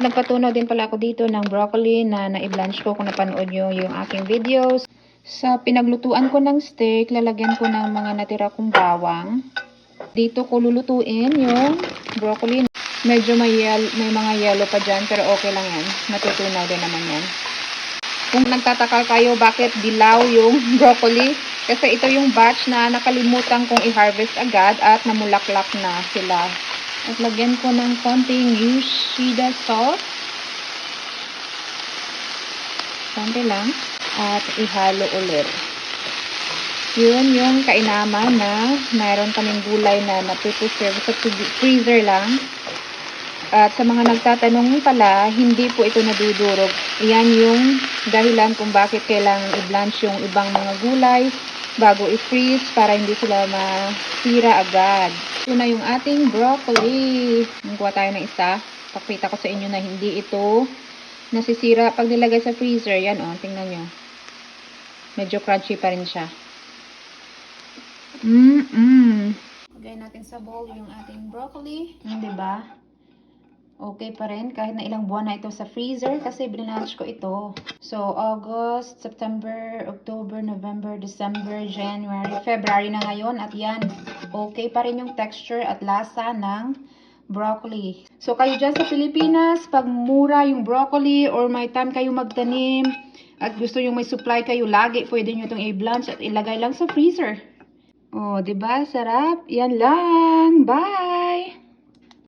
At nagpatunaw din pala ako dito ng broccoli na na-blanch ko kung napanood nyo yung aking videos. Sa pinaglutuan ko ng steak, lalagyan ko ng mga natira kong bawang. Dito ko lulutuin yung broccoli. Medyo may, yel- may mga yellow pa dyan, pero okay lang yan. Natutunaw din naman yan. Kung nagtataka kayo bakit dilaw yung broccoli, kasi ito yung batch na nakalimutan kong i-harvest agad at namulaklak na sila. At lagyan ko ng konting Yoshida sauce. Konti lang. At ihalo ulit. Yun yung kainaman na mayroon kaming gulay na napipreserve sa freezer lang. At sa mga nagtatanong pala, hindi po ito nadudurog. Yan yung dahilan kung bakit kailangan i-blanch yung ibang mga gulay bago i-freeze para hindi sila masira agad. Ito na yung ating broccoli. Magkuha tayo ng isa. Pakita ko sa inyo na hindi ito nasisira pag nilagay sa freezer. Yan o, oh, tingnan nyo. Medyo crunchy pa rin siya. Mm-mm. Lagay natin sa bowl yung ating broccoli. Mm, diba? Okay pa rin kahit na ilang buwan na ito sa freezer kasi binanch ko ito. So, August, September, October, November, December, January, February na ngayon at yan, okay pa rin yung texture at lasa ng broccoli. So, kayo dyan sa Pilipinas, pag mura yung broccoli or may time kayo magtanim at gusto yung may supply kayo lagi, pwede nyo itong i-blanch at ilagay lang sa freezer. Oh, 'di ba? Sarap. Yan lang. Bye.